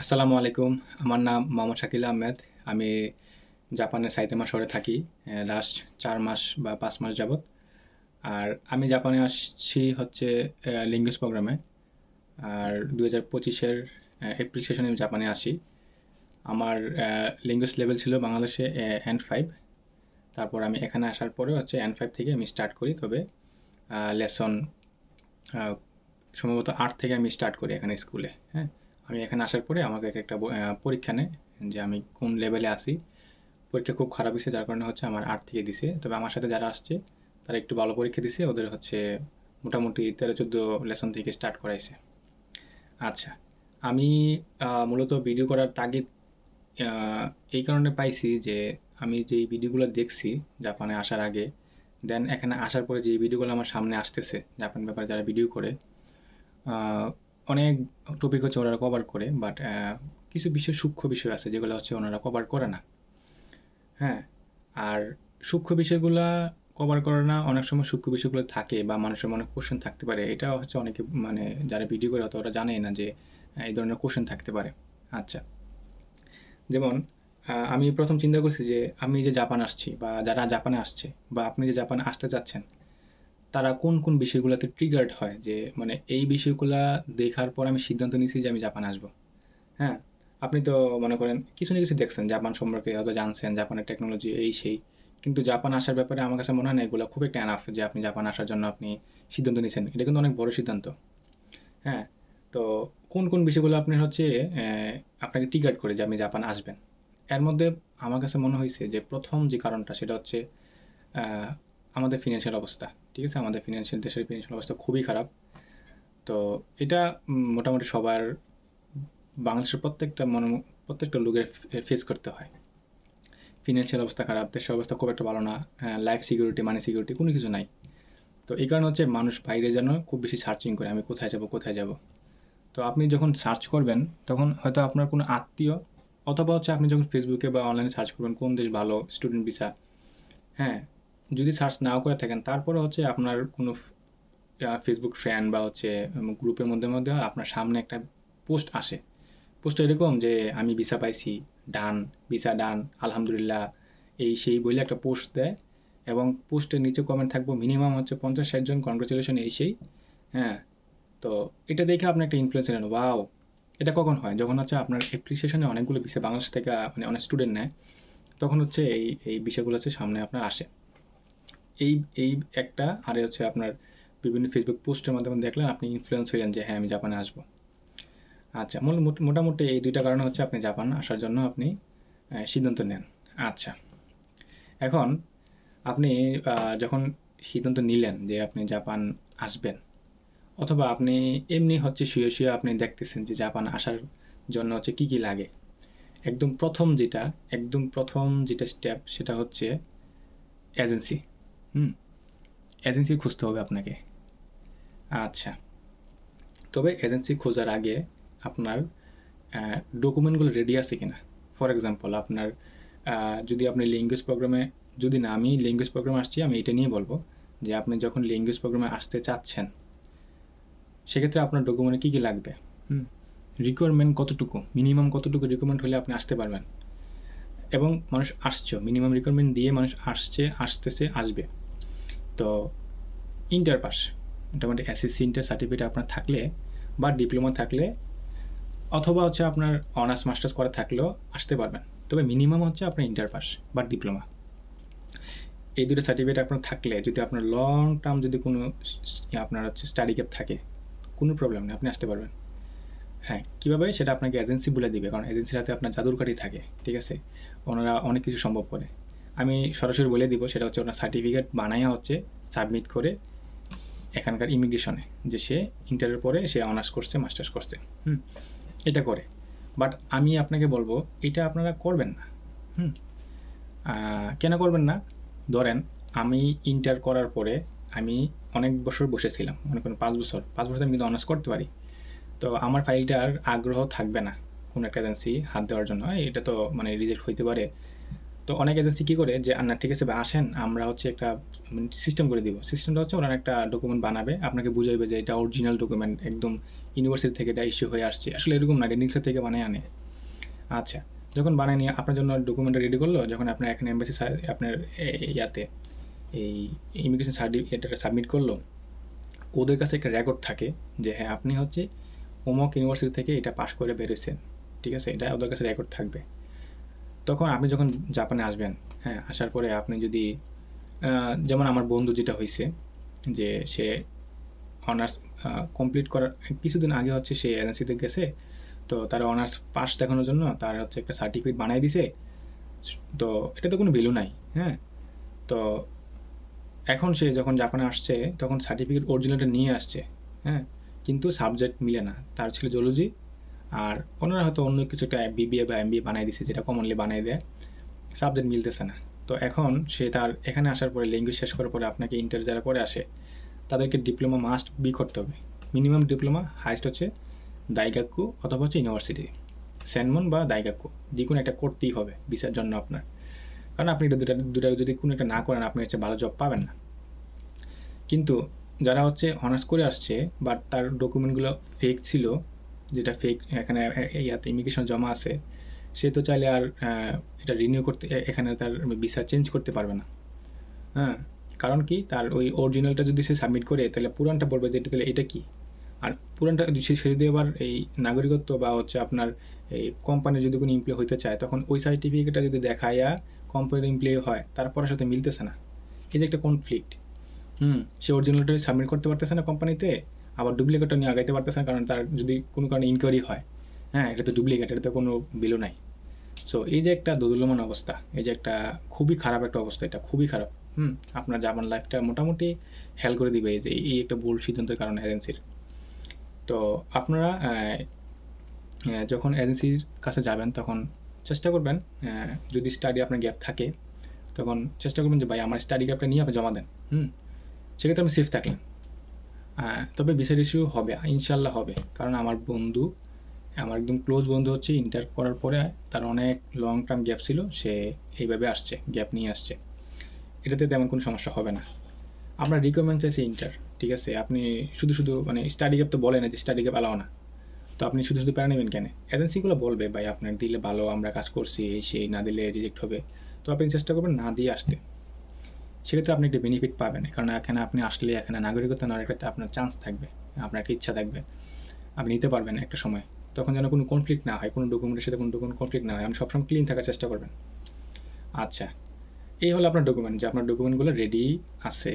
আসসালামু আলাইকুম। আমার নাম মোহাম্মদ শাকিল আহমেদ। আমি জাপানের সাইতামা শহরে থাকি। লাস্ট চার মাস বা পাঁচ মাস যাবৎ। আর আমি জাপানে আসছি হচ্ছে লিঙ্গুইস্ট প্রোগ্রামে। আর দু হাজার পঁচিশের এপ্রিল সেশনে আমি জাপানে আসি। আমার লিঙ্গুইস্ট লেভেল ছিল বাংলাদেশে অ্যা N5 তারপর আমি এখানে আসার পরে হচ্ছে এন ফাইভ থেকে আমি স্টার্ট করি। তবে লেসন সম্ভবত আট থেকে আমি স্টার্ট করি এখানে স্কুলে, হ্যাঁ? আমি এখানে আসার পরে আমাকে একটা পরীক্ষা নেয় যে আমি কোন লেভেলে আছি। পরীক্ষা খুব খারাপ হইছে যার কারণে হচ্ছে আমার ৮ থেকে দিছে। তবে আমার সাথে যারা আসছে তারা একটু ভালো পরীক্ষা দিছে। ওদের হচ্ছে মোটামুটি ১৩-১৪ লেসন থেকে স্টার্ট করাইছে। আচ্ছা, আমি মূলত ভিডিও করার তাগিদ এই কারণে পাইছি যে আমি যেই ভিডিওগুলো দেখছি জাপানে আসার আগে, দেন এখানে আসার পরে যেই ভিডিওগুলো আমার সামনে আসতেছে, জাপান ব্যাপারে যারা ভিডিও করে, অনেক টপিক হচ্ছে ওনারা কভার করে। বাট কিছু বিষয় সূক্ষ্ম বিষয় আছে যেগুলো হচ্ছে ওনারা কভার করে না। হ্যাঁ? আর সূক্ষ্ম বিষয়গুলা কভার করে না, অনেক সময় সূক্ষ্ম বিষয়গুলো থাকে বা মানুষের মনে কোয়েশ্চেন থাকতে পারে। এটাও হচ্ছে অনেকে মানে যারা ভিডিও করে হয়তো ওরা জানেই না যে এই ধরনের কোশ্চেন থাকতে পারে। আচ্ছা। যেমন আমি প্রথম চিন্তা করছি যে আমি যে জাপান আসছি বা যারা জাপানে আসছে বা আপনি যে জাপানে আসতে চাচ্ছেন, তারা কোন, কোন বিষয়গুলাতে ট্রিগার্ড হয় যে মানে এই বিষয়গুলা দেখার পর আমি সিদ্ধান্ত নিয়েছি যে আমি জাপানে আসব। হ্যাঁ? আপনি তো মনে করেন কিছু না কিছু দেখছেন, জাপান সম্পর্কে হয়তো জানছেন, জাপানের টেকনোলজি এই সেই। কিন্তু জাপান আসার ব্যাপারে আমার কাছে মনে হয় না এগুলা খুব একটা এনাফ যে আপনি জাপান আসার জন্য আপনি সিদ্ধান্ত নিছেন। এটা কিন্তু অনেক বড় সিদ্ধান্ত। হ্যাঁ? তো কোন, কোন বিষয়গুলো আপনি হচ্ছে আপনাকে ট্রিগার্ড করে যে আপনি জাপান আসবেন। এর মধ্যে আমার কাছে মনে হয়েছে যে প্রথম যে কারণটা সেটা হচ্ছে আমাদের ফিন্যান্সিয়াল অবস্থা। ঠিক আছে? আমাদের ফিন্যান্সিয়াল দেশের ফিন্যান্সিয়াল অবস্থা খুবই খারাপ। তো এটা মোটামুটি সবার বাংলাদেশের প্রত্যেকটা মনে প্রত্যেকটা লোকের ফেস করতে হয়। ফিন্যান্সিয়াল অবস্থা খারাপ, দেশের অবস্থা খুব একটা ভালো না। লাইফ সিকিউরিটি, মানি সিকিউরিটি কোনো কিছু নাই। তো এই কারণে হচ্ছে মানুষ বাইরে যেন খুব বেশি সার্চিং করে আমি কোথায় যাব কোথায় যাব তো আপনি যখন সার্চ করবেন তখন হয়তো আপনার কোনো আত্মীয় অথবা হচ্ছে আপনি যখন ফেসবুকে বা অনলাইনে সার্চ করবেন কোন দেশ ভালো, স্টুডেন্ট ভিসা, হ্যাঁ? যদি সার্চ নাও করে থাকেন তারপরেও হচ্ছে আপনার কোনো ফেসবুক ফ্রেন্ড বা হচ্ছে গ্রুপের মধ্যে, মধ্যে আপনার সামনে একটা পোস্ট আসে। পোস্টটা এরকম যে আমি ভিসা পাইছি, ডান, ভিসা ডান, আলহামদুলিল্লাহ এই সেই বইলে একটা পোস্ট দেয় এবং পোস্টের নিচে কমেন্ট থাকব মিনিমাম হচ্ছে ৫০-৬০ জন কনগ্রাচুলেশন এই সেই, হ্যাঁ? তো এটা দেখে আপনি একটা ইনফ্লুয়েন্স নিলেন, ওয়াও! এটা কখন হয়? যখন হচ্ছে আপনার এপ্রিল সেশনে অনেকগুলো ভিসা বাংলাদেশ থেকে মানে অনেক স্টুডেন্ট নেয়। তখন হচ্ছে এই, এই বিষয়গুলো হচ্ছে সামনে আপনার আসে। এই, এই একটা আর হচ্ছে আপনার বিভিন্ন ফেসবুক পোস্টের মাধ্যমে দেখলেন আপনি ইনফ্লুয়েন্স হইলেন যে হ্যাঁ, আমি জাপানে আসব। আচ্ছা, মূল মোট মোটামুটি এই ২ টা কারণে হচ্ছে আপনি জাপান আসার জন্য আপনি সিদ্ধান্ত নেন। আচ্ছা। এখন আপনি যখন সিদ্ধান্ত নিলেন যে আপনি জাপান আসবেন অথবা আপনি এমনি হচ্ছে শুয়ে, শুয়ে আপনি দেখতেছেন যে জাপান আসার জন্য হচ্ছে কি, কি লাগে? একদম প্রথম যেটা, একদম প্রথম যেটা স্টেপ সেটা হচ্ছে এজেন্সি। হুম? এজেন্সি খুঁজতে হবে আপনাকে। আচ্ছা। তবে এজেন্সি খোঁজার আগে আপনার ডকুমেন্টগুলো রেডি আছে কিনা? ফর এক্সাম্পল আপনার যদি আপনি লিঙ্গুইস্ট প্রোগ্রামে যদি না আমি লিঙ্গুইস্ট প্রোগ্রামে আসছি আমি এটা নিয়ে বলব যে আপনি যখন লিঙ্গুইস্ট প্রোগ্রামে আসতে চাচ্ছেন, সেক্ষেত্রে আপনার ডকুমেন্টে কী কী লাগবে? হুম? রিকোয়ারমেন্ট কতটুকু? মিনিমাম কতটুকু রিকোয়ারমেন্ট হলে আপনি আসতে পারবেন? এবং মানুষ আসছেও। মিনিমাম রিকোয়ারমেন্ট দিয়ে মানুষ আসছে, আসতেছে, আসবে। তো ইন্টার পাস মোটামুটি এসএসসি ইন্টার সার্টিফিকেট আপনার থাকলে বা ডিপ্লোমা থাকলে অথবা হচ্ছে আপনার অনার্স মাস্টার্স করা থাকলেও আসতে পারবেন। তবে মিনিমাম হচ্ছে আপনার ইন্টার পাস বা ডিপ্লোমা। এই দুটো সার্টিফিকেট আপনার থাকলে যদি আপনার লং টার্ম যদি কোনো আপনার হচ্ছে স্টাডি গ্যাপ থাকে, কোনো প্রবলেম নেই। আপনি আসতে পারবেন। হ্যাঁ, কীভাবে সেটা আপনাকে এজেন্সি বলে দিবে। কারণ এজেন্সির হাতে আপনার জাদুর কাঠি থাকে। ঠিক আছে? ওনারা অনেক কিছু সম্ভব করে। আমি সরাসরি বলে দিব সেটা হচ্ছে ওনার সার্টিফিকেট বানাইয়া হচ্ছে সাবমিট করে এখানকার ইমিগ্রেশনে যে সে ইন্টারের পরে সে অনার্স করছে, মাস্টার্স করছে। হুম? এটা করে। বাট আমি আপনাকে বলব এটা আপনারা করবেন না। হুম? কেন করবেন না? ধরেন আমি ইন্টার করার পরে আমি অনেক বছর বসেছিলাম। মনে করেন পাঁচ বছর। পাঁচ বছর আমি কিন্তু অনার্স করতে পারি। তো আমার ফাইলটা আর আগ্রহ থাকবে না কোনো একটা এজেন্সি হাত দেওয়ার জন্য। এটা তো মানে রিজেক্ট হইতে পারে। তো অনেক এজেন্সি কী করে যে না ঠিক আছে ভাই, আসেন, আমরা হচ্ছে একটা সিস্টেম করে দিব। সিস্টেমটা হচ্ছে ওরা একটা ডকুমেন্ট বানাবে, আপনাকে বুঝাইবে যে এটা অরিজিনাল ডকুমেন্ট একদম ইউনিভার্সিটি থেকে এটা ইস্যু হয়ে আসছে। আসলে এরকম না, এটা থেকে বানিয়ে আনে। আচ্ছা যখন বানিয়ে নিয়ে আপনার জন্য ডকুমেন্টটা রেডি করল, যখন আপনার এখানে এম্বাসি আপনার ইয়াতে এই ইমিগ্রেশন সার্টিফিকেটটা সাবমিট করল, ওদের কাছে একটা রেকর্ড থাকে যে হ্যাঁ আপনি হচ্ছে অমুক ইউনিভার্সিটি থেকে এটা পাশ করে বেরোয়েছেন ঠিক আছে? এটা ওদের কাছে রেকর্ড থাকবে। তখন আপনি যখন জাপানে আসবেন হ্যাঁ আসার পরে আপনি যদি যেমন আমার বন্ধু যেটা হয়েছে যে সে অনার্স কমপ্লিট করার, কিছুদিন আগে হচ্ছে সে এজেন্সিতে গেছে, তো তার অনার্স পাস দেখানোর জন্য তার হচ্ছে একটা সার্টিফিকেট বানাই দিছে। তো এটা তো কোনো ভ্যালু নাই হ্যাঁ। তো এখন সে যখন জাপানে আসছে, তখন সার্টিফিকেট অরিজিনালটা নিয়ে আসছে হ্যাঁ। কিন্তু সাবজেক্ট মিলে না, তার ছিল জুলজি আর ওনারা হয়তো অন্য কিছু একটা বিবিএ বা এমবিএ বানাই দিছে, যেটা কমনলি বানাই দেয়। সাবজেক্ট মিলতেছে না। তো এখন সে তার এখানে আসার পরে ল্যাঙ্গুয়েজ শেষ করার পরে আপনাকে ইন্টার যারা পরে আসে, তাদেরকে ডিপ্লোমা মাস্ট বি করতে হবে। মিনিমাম ডিপ্লোমা হাইস্ট হচ্ছে দাইগাক্কু অথবা হচ্ছে ইউনিভার্সিটি সেনমন বা দাইগাক্কু যে কোনো একটা করতেই হবে ভিসার জন্য আপনার। কারণ আপনি এটা দুটা দুটা যদি কোনো একটা না করেন, আপনি হচ্ছে ভালো জব পাবেন না। কিন্তু যারা হচ্ছে অনার্স করে আসছে বাট তার ডকুমেন্টগুলো ফেক ছিল যেটা ফেক এখানে ইয়াতে ইমিগ্রেশন জমা আছে, সে তো চাইলে আর এটা রিনিউ করতে এখানে তার ভিসা চেঞ্জ করতে পারবে না। হ্যাঁ কারণ কি? তার ওই অরিজিনালটা যদি সে সাবমিট করে, তাহলে পুরানটা বলবে যে তাহলে এটা কি? আর পুরানটা সে যদি আবার এই নাগরিকত্ব বা হচ্ছে আপনার এই কোম্পানির যদি কোনো এমপ্লয় হইতে চায়, তখন ওই সার্টিফিকেটটা যদি দেখাইয়া কোম্পানির এমপ্লয় হয় তারপরের সাথে মিলতেছে না। এই যে একটা কনফ্লিক্ট হুম, সে অরিজিনালটা সাবমিট করতে পারতেছে না কোম্পানিতে আবার ডুপ্লিকেটটা নিয়ে আগাইতে পারতেছে না কারণ তার যদি কোনো কারণে ইনকোয়ারি হয় হ্যাঁ এটা তো ডুপ্লিকেট এটা তো কোনো বিলও নাই। সো এই যে একটা দোদুল্যমান অবস্থা, এই যে একটা খুবই খারাপ একটা অবস্থা, এটা খুবই খারাপ, হুম, আপনার জাপান লাইফটা মোটামুটি হেল করে দিবে, এই যে এই একটা ভুল সিদ্ধান্তের কারণে এজেন্সির তো আপনারা যখন এজেন্সির কাছে যাবেন, তখন চেষ্টা করবেন যদি স্টাডি আপনার গ্যাপ থাকে, তখন চেষ্টা করবেন যে, ভাই, আমার স্টাডি গ্যাপটা নিয়ে আপনি জমা দেন। হুম, সেক্ষেত্রে আপনি সেফ থাকলেন। তবে বিচার ইস্যু হবে, ইনশাল্লাহ হবে। কারণ আমার বন্ধু, আমার একদম ক্লোজ বন্ধু হচ্ছে ইন্টার করার পরে তার অনেক লং টার্ম গ্যাপ ছিল, সে এইভাবে আসছে গ্যাপ নিয়ে আসছে। এটাতে তেমন কোনো সমস্যা হবে না। আমরা রিকোয়ারমেন্ট চাইছি ইন্টার ঠিক আছে? আপনি শুধু শুধু মানে স্টাডি গ্যাপ তো বলে না যে স্টাডি গ্যাপ অ্যালাও না। তো আপনি শুধু শুধু প্যারা নেবেন কেন? এজেন্সিগুলো বলবে, ভাই, আপনার দিলে ভালো, আমরা কাজ করছি সেই, না দিলে রিজেক্ট হবে। তো আপনি চেষ্টা করবেন না দিয়ে আসতে। সেক্ষেত্রে আপনি একটা বেনিফিট পাবেন। কারণ এখানে আপনি আসলে, এখানে নাগরিকত্ব নেওয়ার একটা আপনার চান্স থাকবে, আপনার একটা ইচ্ছা থাকবে। আপনি নিতে পারবেন একটা সময়। তখন যেন কোনো কনফ্লিক্ট না হয়, কোনো ডকুমেন্টের সাথে কোনো ডকুমেন্ট কনফ্লিক্ট না হয়, আপনি সবসময় ক্লিন থাকার চেষ্টা করবেন। আচ্ছা এই হলো আপনার ডকুমেন্ট যে আপনার ডকুমেন্টগুলো রেডি আছে।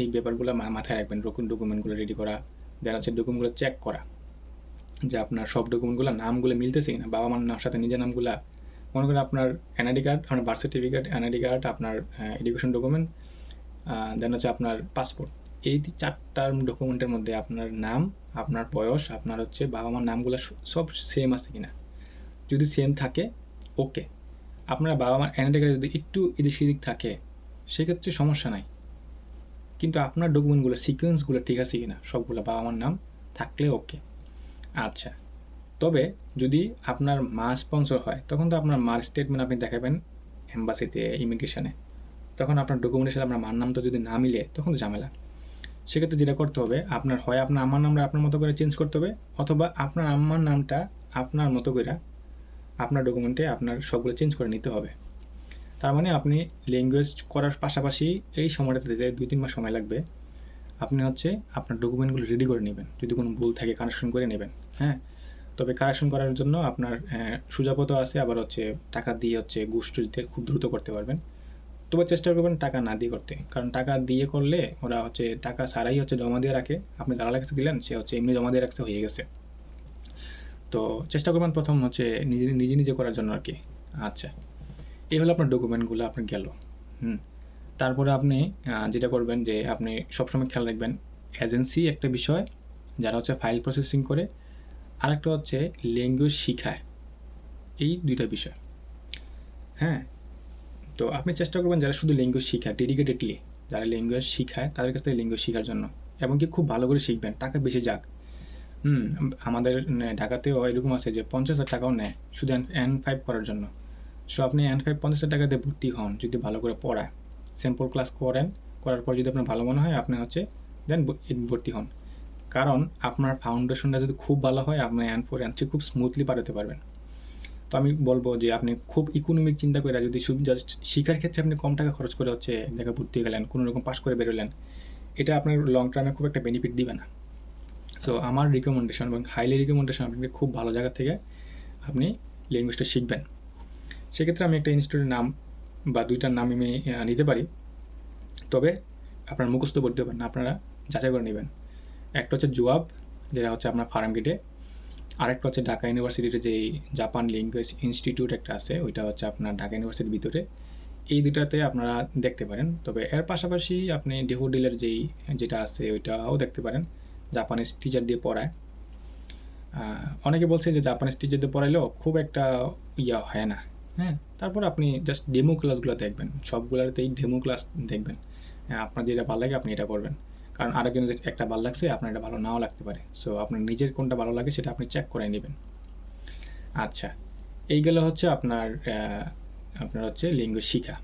এই ব্যাপারগুলো মাথায় রাখবেন ডকুমেন্টগুলো রেডি করা, দেন হচ্ছে ডকুমেন্টগুলো চেক করা। যে আপনার সব ডকুমেন্টগুলো নামগুলো মিলতেছে কিনা বাবা মার নাম, সাথে নিজের নামগুলা মনে করেন আপনার এনআইডি কার্ড আপনার বার্থ সার্টিফিকেট এনআইডি কার্ড আপনার এডুকেশন ডকুমেন্ট দেন হচ্ছে আপনার পাসপোর্ট এই চারটার ডকুমেন্টের মধ্যে আপনার নাম, আপনার বয়স, আপনার হচ্ছে বাবা মার নামগুলো সব সেম আছে কিনা? যদি সেম থাকে ওকে আপনার বাবা মার এনআইডি কার্ডে যদি একটু এদিক সেদিক থাকে, সেক্ষেত্রে সমস্যা নাই। কিন্তু আপনার ডকুমেন্টগুলো সিকোয়েন্সগুলো ঠিক আছে কিনা, সবগুলো বাবা মার নাম থাকলে ওকে আচ্ছা। তবে যদি আপনার মা স্পন্সর হয়, তখন তো আপনার মার স্টেটমেন্ট আপনি দেখাবেন এম্বাসিতে ইমিগ্রেশনে তখন আপনার ডকুমেন্টের সাথে আপনার মার নাম তো যদি না মিলে, তখন তো ঝামেলা। সেক্ষেত্রে যেটা করতে হবে, আপনার হয় আপনার আমার নামটা আপনার মতো করে চেঞ্জ করতে হবে, অথবা আপনার আম্মার নামটা আপনার মতো করে আপনার ডকুমেন্টে আপনার সবগুলো চেঞ্জ করে নিতে হবে। তার মানে আপনি ল্যাঙ্গুয়েজ করার পাশাপাশি এই সময়টাতে যে দুই তিন মাস সময় লাগবে। আপনি হচ্ছে আপনার ডকুমেন্টগুলো রেডি করে নেবেন। যদি কোনো ভুল থাকে কানেকশন করে নেবেন হ্যাঁ? তবে কারেকশন করার জন্য আপনার সুজাপথও আছে, আবার হচ্ছে টাকা দিয়ে হচ্ছে ঘুষ টুস দিয়ে খুব দ্রুত করতে পারবেন। তবে চেষ্টা করবেন টাকা না দিয়ে করতে। কারণ টাকা দিয়ে করলে ওরা হচ্ছে টাকা ছাড়াই হচ্ছে জমা দিয়ে রাখে। আপনি দালালের কাছে দিলেন সে হচ্ছে এমনি জমা দিয়ে রাখতে হয়ে গেছে। তো চেষ্টা করবেন প্রথম হচ্ছে নিজে নিজে নিজে করার জন্য আর কি। আচ্ছা এই হলো আপনার ডকুমেন্টগুলো, আপনার গেল। হুম, তারপরে আপনি যেটা করবেন যে আপনি সবসময় খেয়াল রাখবেন, এজেন্সি একটা বিষয়, যারা হচ্ছে ফাইল প্রসেসিং করে আরেকটা হচ্ছে ল্যাঙ্গুয়েজ শিখায়। এই দুইটা বিষয়। হ্যাঁ? তো আপনি চেষ্টা করবেন যারা শুধু ল্যাঙ্গুয়েজ শিখায় ডেডিকেটেডলি যারা ল্যাঙ্গুয়েজ শিখায়, তাদের কাছ থেকে ল্যাঙ্গুয়েজ শেখার জন্য। এবং কি খুব ভালো করে শিখবেন, টাকা বেশি যাক। হুম, আমাদের নে- ঢাকাতেও এরকম আছে যে পঞ্চাশ হাজার টাকাও নেয় শুধু এন ফাইভ করার জন্য। সো আপনি এন ফাইভ পঞ্চাশ হাজার টাকাতে ভর্তি হন যদি ভালো করে পড়ায়। স্যাম্পল ক্লাস করেন, করার পর যদি আপনার ভালো মনে হয়, আপনি হচ্ছে দেন ভর্তি হন। কারণ আপনার ফাউন্ডেশনটা যদি খুব ভালো হয়, আপনি এন ফোর এন থ্রি খুব স্মুথলি পাঠাতে পারবেন। তো আমি বলব যে আপনি খুব ইকোনমিক চিন্তা করে যদি শুধু জাস্ট শিক্ষার ক্ষেত্রে আপনি কম টাকা খরচ করে হচ্ছে এক জায়গায় ভর্তি গেলেন কোনো রকম পাস করে বেরোলেন, এটা আপনার লং টার্মে খুব একটা বেনিফিট দিবে না। সো আমার রিকমেন্ডেশন এবং হাইলি রিকমেন্ডেশন আপনি খুব ভালো জায়গা থেকে আপনি ল্যাঙ্গুয়েজটা শিখবেন। সেক্ষেত্রে আমি একটা ইনস্টিটিউটের নাম বা দুইটার নাম আমি নিতে পারি। তবে আপনার মুখস্থ করতে পারেন আপনারা যাচাই করে নেবেন। একটা হচ্ছে জুয়াব, যেটা হচ্ছে আপনার ফার্ম গেটে। আরেকটা হচ্ছে ঢাকা ইউনিভার্সিটির যে জাপান ল্যাঙ্গুয়েজ ইনস্টিটিউট একটা আছে, ওইটা হচ্ছে আপনার ঢাকা ইউনিভার্সিটির ভিতরে। এই দুটাতে আপনারা দেখতে পারেন। তবে এর পাশাপাশি আপনি ডেহোডিলের যেই যেটা আছে, ওইটাও দেখতে পারেন, জাপানিজ টিচার দিয়ে পড়ায়। অনেকে বলছে যে জাপানিজ টিচার দিয়ে পড়াইলেও খুব একটা ইয়া হয় না হ্যাঁ? তারপর আপনি জাস্ট ডেমো ক্লাসগুলো দেখবেন, সবগুলোতেই ডেমো ক্লাস দেখবেন। আপনার যেটা ভালো লাগে আপনি এটা করবেন। কারণ আরেকজন যে একটা ভালো লাগছে, আপনার এটা ভালো নাও লাগতে পারে। সো আপনার নিজের কোনটা ভালো লাগে সেটা আপনি চেক করে নেবেন। আচ্ছা এই গেল হচ্ছে আপনার আপনার হচ্ছে লিঙ্গ শিখা।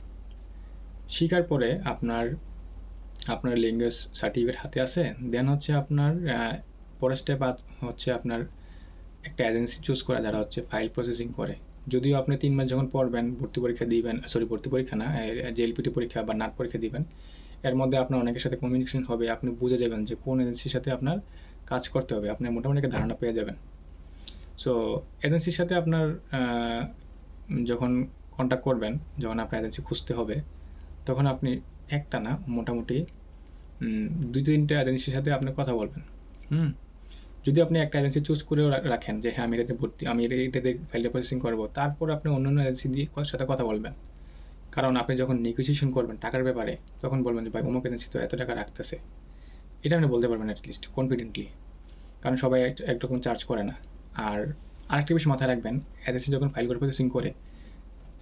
শিখার পরে আপনার আপনার লিঙ্গ সার্টিফিকেট হাতে আছে দেন হচ্ছে আপনার পরের স্টেপ হচ্ছে আপনার একটা এজেন্সি চুজ করা, যারা হচ্ছে ফাইল প্রসেসিং করে। যদিও আপনি তিন মাস যখন পড়বেন, ভর্তি পরীক্ষা দিবেন সরি ভর্তি পরীক্ষা না জেএলপিটি পরীক্ষা বা নাট পরীক্ষা দিবেন এর মধ্যে আপনার অনেকের সাথে কমিউনিকেশন হবে, আপনি বুঝে যাবেন যে কোন এজেন্সির সাথে আপনার কাজ করতে হবে, আপনি মোটামুটি একটা ধারণা পেয়ে যাবেন। সো এজেন্সির সাথে আপনার যখন কন্ট্যাক্ট করবেন, যখন আপনার এজেন্সি খুঁজতে হবে, তখন আপনি একটা না, মোটামুটি দুই তিনটা এজেন্সির সাথে আপনি কথা বলবেন। হুম? যদি আপনি একটা এজেন্সি চুজ করেও রাখেন যে হ্যাঁ আমি এটাতে ভর্তি, আমি এটা- এটাতে ফাইলটা প্রসেসিং করব, তারপর আপনি অন্যান্য এজেন্সি দিয়ে সাথে কথা বলবেন। কারণ আপনি যখন নেগোসিয়েশন করবেন টাকার ব্যাপারে, তখন বলবেন যে, ভাই, অমুক এজেন্সি তো এত টাকা রাখতেছে। এটা আপনি বলতে পারবেন অ্যাটলিস্ট কনফিডেন্টলি কারণ সবাই একরকম চার্জ করে না। আর আরেকটা বিষয় মাথায় রাখবেন এজেন্সি যখন ফাইল করে প্রসেসিং করে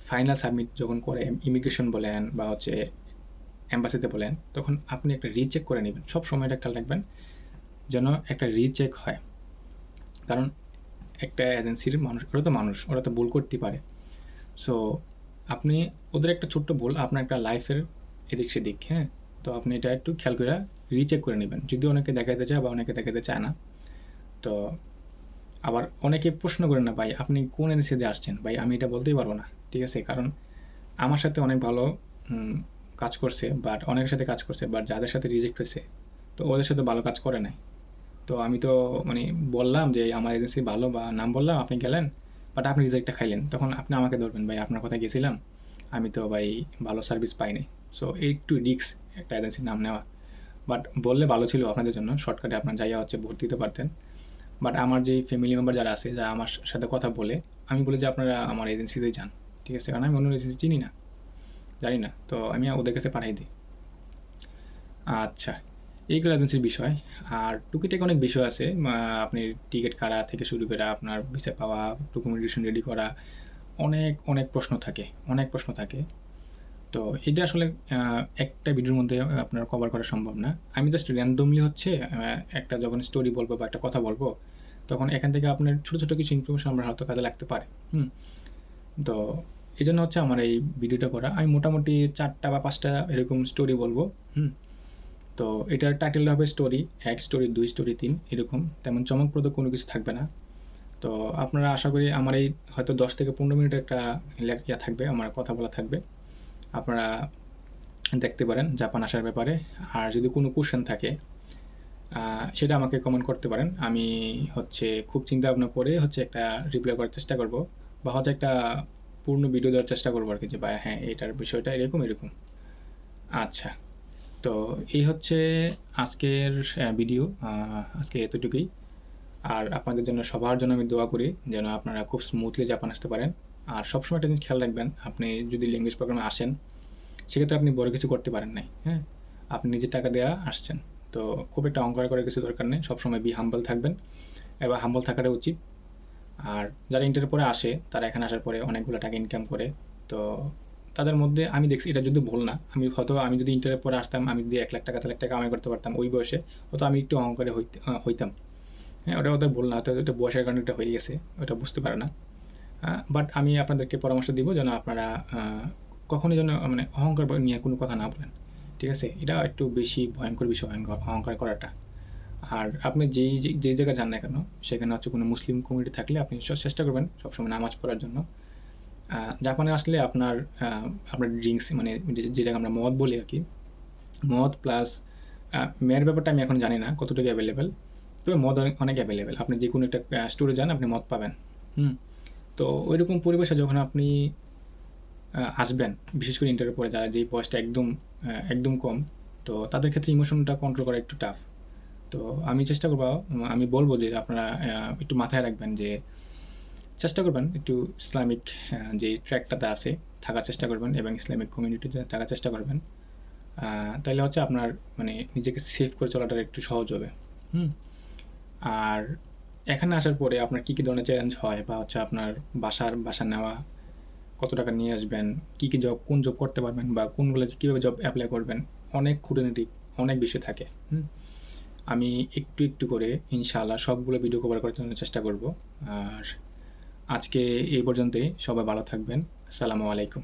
ফাইনাল সাবমিট যখন করে ইমিগ্রেশন বলেন বা হচ্ছে অ্যাম্বাসিতে বলেন, তখন আপনি একটা রিচেক করে নেবেন। সব সময় এটা খেয়াল রাখবেন যেন একটা রিচেক হয়। কারণ একটা এজেন্সির মানুষ, ওরা তো মানুষ, ওরা তো ভুল করতে পারে। সো আপনি, ওদের একটা ছোট্ট ভুল আপনার একটা লাইফের এদিক সেদিক হ্যাঁ? তো আপনি এটা একটু খেয়াল করে রিচেক করে নেবেন। যদি অনেকে দেখাতে চায় বা অনেকে দেখাতে চায় না। তো আবার অনেকে প্রশ্ন করেন না, ভাই, আপনি কোন এজেন্সি দিয়ে আসছেন? ভাই, আমি এটা বলতেই পারব না। ঠিক আছে? কারণ আমার সাথে অনেক ভালো কাজ করছে বাট অনেকের সাথে কাজ করছে বাট যাদের সাথে রিজেক্ট হয়েছে, তো ওদের সাথে ভালো কাজ করে নাই। তো আমি তো মানে বললাম যে, আমার এজেন্সি ভালো বা নাম বললাম, আপনি গেলেন? বাট আপনি রিজেক্টটা খাইলেন। তখন আপনি আমাকে ধরবেন, ভাই, আপনার কথা গেছিলাম। আমি তো ভাই ভালো সার্ভিস পাইনি। সো একটু রিক্স একটা এজেন্সির নাম নেওয়া। বাট বললে ভালো ছিল আপনাদের জন্য। শর্টকাটে আপনার যাইয়া হচ্ছে ভর্তি দিতে পারতেন। বাট আমার যে ফ্যামিলি মেম্বার যারা আছে, যারা আমার সাথে কথা বলে, আমি বলি যে, আপনারা আমার এজেন্সিতেই যান। ঠিক আছে? কারণ আমি অন্য এজেন্সি চিনি না। জানি না। তো আমি ওদের কাছে পাঠাই দিই। আচ্ছা। এইগুলো এজেন্সির বিষয়। আর টুকিটাকি অনেক বিষয় আছে। আপনি টিকিট কাটা থেকে শুরু করে আপনার ভিসা পাওয়া ডকুমেন্টেশন রেডি করা, অনেক অনেক প্রশ্ন থাকে। অনেক প্রশ্ন থাকে। তো এটা আসলে একটা ভিডিওর মধ্যে আপনার কভার করা সম্ভব না। আমি জাস্ট র্যান্ডমলি হচ্ছে একটা যখন স্টোরি বলব বা একটা কথা বলব, তখন এখান থেকে আপনার ছোটো ছোটো কিছু ইনফরমেশন আমার হয়তো কাজে লাগতে পারে। হুম? তো এই জন্য হচ্ছে আমার এই ভিডিওটা করা। আমি মোটামুটি চারটা বা পাঁচটা এরকম স্টোরি বলব। হুম? তো এটার টাইটেল হবে স্টোরি এক স্টোরি দুই স্টোরি তিন, এরকম। তেমন চমকপ্রদ কোনো কিছু থাকবে না। তো আপনারা আশা করি আমার এই হয়তো দশ থেকে পনেরো মিনিটের একটা ইয়া থাকবে, আমার কথা বলা থাকবে। আপনারা দেখতে পারেন জাপান আসার ব্যাপারে। আর যদি কোনো কোশ্চেন থাকে সেটা আমাকে কমেন্ট করতে পারেন। আমি হচ্ছে খুব চিন্তা ভাবনা করে হচ্ছে একটা রিপ্লাই করার চেষ্টা করব। বা হচ্ছে একটা পূর্ণ ভিডিও দেওয়ার চেষ্টা করব আর কি যে বা হ্যাঁ এটার বিষয়টা এরকম এরকম। আচ্ছা। তো এই হচ্ছে আজকের ভিডিও আজকে এতটুকুই। আর আপনাদের জন্য, সবার জন্য আমি দোয়া করি যেন আপনারা খুব স্মুথলি জাপান আসতে পারেন। আর সবসময় একটা জিনিস খেয়াল রাখবেন, আপনি যদি ল্যাঙ্গুয়েজ প্রোগ্রামে আসেন, সেক্ষেত্রে আপনি বড় কিছু করতে পারেন নাই হ্যাঁ? আপনি নিজের টাকা দেওয়া আসছেন। তো খুব একটা অঙ্কার করার কিছু দরকার নেই, সবসময় বি হাম্বল থাকবেন। এবার হাম্বল থাকাটা উচিত। আর যারা ইন্টারের পরে আসে, তারা এখানে আসার পরে অনেকগুলো টাকা ইনকাম করে। তো তাদের মধ্যে আমি দেখছি এটা যদি ভুল না, আমি হয়তো আমি যদি ইন্টারের পরে আসতাম, আমি যদি এক লাখ টাকা তাহলে টাকা কামাই করতে পারতাম ওই বয়সে, হয়তো আমি একটু অহংকারে হইতে- হইতাম। হ্যাঁ ওটা ওদের ভুল না, হয়তো এটা বয়সের কারণে এটা হয়ে গেছে, ওটা বুঝতে পারে না। বাট আমি আপনাদেরকে পরামর্শ দিব যেন আপনারা কখনোই যেন মানে অহংকার নিয়ে কোনো কথা না বলেন, ঠিক আছে? এটা একটু বেশি ভয়ঙ্কর বিষয়, ভয়ঙ্কর, অহংকার করাটা। আর আপনি যেই যেই জায়গায় যান না কেন, সেখানে হচ্ছে কোনো মুসলিম কমিউনিটি থাকলে আপনি চেষ্টা করবেন সবসময় নামাজ পড়ার জন্য। জাপানে আসলে আপনার আপনার ড্রিঙ্কস মানে যেটাকে আমরা মদ বলি আর কি, মদ প্লাস মেয়ের ব্যাপারটা আমি এখন জানি না কতটুকু অ্যাভেলেবেল তবে মদ অনেক অনেক অ্যাভেলেবেল আপনি যে কোনো একটা স্টোরে যান, আপনি মদ পাবেন। হুম? তো ওই রকম পরিবেশে যখন আপনি আসবেন, বিশেষ করে ইন্টারের পরে যারা যেই বয়সটা একদম একদম কম, তো তাদের ক্ষেত্রে ইমোশনটা কন্ট্রোল করা একটু টাফ তো আমি চেষ্টা করব, আমি বলব যে আপনারা একটু মাথায় রাখবেন যে চেষ্টা করবেন একটু ইসলামিক যে ট্র্যাকটাতে আছে, থাকার চেষ্টা করবেন এবং ইসলামিক কমিউনিটিতে থাকার চেষ্টা করবেন। তাহলে হচ্ছে আপনার মানে নিজেকে সেভ করে চলাটা একটু সহজ হবে। হুম? আর এখানে আসার পরে আপনার কী কী ধরনের চ্যালেঞ্জ হয় বা হচ্ছে আপনার বাসার বাসা নেওয়া, কত টাকা নিয়ে আসবেন, কী কী জব কোন জব করতে পারবেন বা কোনগুলো কীভাবে জব অ্যাপ্লাই করবেন, অনেক খুঁটিনাটি, অনেক বিষয় থাকে। হুম? আমি একটু একটু করে ইনশাআল্লাহ সবগুলো ভিডিও কভার করার জন্য চেষ্টা করব। আর আজকে এই পর্যন্তই সবাই ভালো থাকবেন। আসসালামু আলাইকুম।